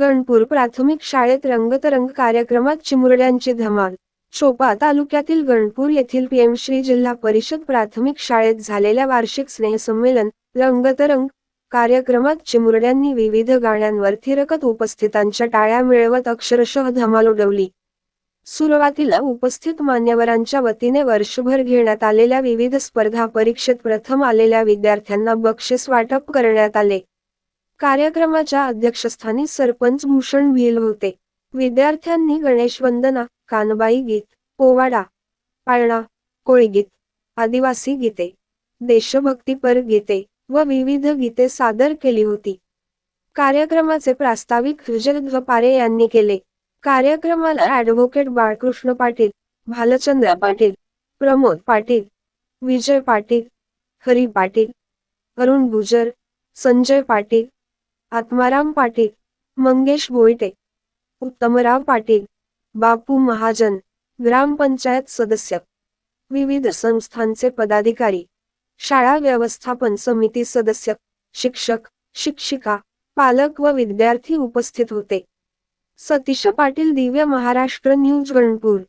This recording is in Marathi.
गणपूर प्राथमिक शाळेत रंगतरंग कार्यक्रमात चिमुरड्यांची धमाल. चोपा तालुक्यातील गणपूर येथील पीएम श्री जिल्हा परिषद प्राथमिक शाळेत झालेल्या वार्षिक स्नेहसंमेलन रंगतरंग कार्यक्रमात चिमुरड्यांनी विविध गाण्यांवर थिरकत उपस्थितांच्या टाळ्या मिळवत अक्षरशः धमाल उडवली. सुरुवातीला उपस्थित मान्यवरांच्या वतीने वर्षभर घेण्यात आलेल्या विविध स्पर्धा परीक्षेत प्रथम आलेल्या विद्यार्थ्यांना बक्षीस वाटप करण्यात आले. कार्यक्रमाच्या अध्यक्षस्थानी सरपंच भूषण भिल होते. विद्यार्थ्यांनी गणेश वंदना कानबाई गीत पोवाडा पाळणा कोळीगीत आदिवासी गीते देशभक्तीपर गीते व विविध गीते सादर केली होती. कार्यक्रमाचे प्रास्ताविक विजय पारे यांनी केले. कार्यक्रमाला ॲडव्होकेट बाळकृष्ण पाटील भालचंद्र पाटील प्रमोद पाटील विजय पाटील हरी पाटील अरुण गुजर संजय पाटील आत्माराम पाटील मंगेश भोयटे उत्तमराव पाटील बापू महाजन ग्रामपंचायत सदस्य विविध संस्थांचे पदाधिकारी शाळा व्यवस्थापन समिती सदस्य शिक्षक शिक्षिका पालक व विद्यार्थी उपस्थित होते. सतीश पाटील दिव्य महाराष्ट्र न्यूज गणपूर.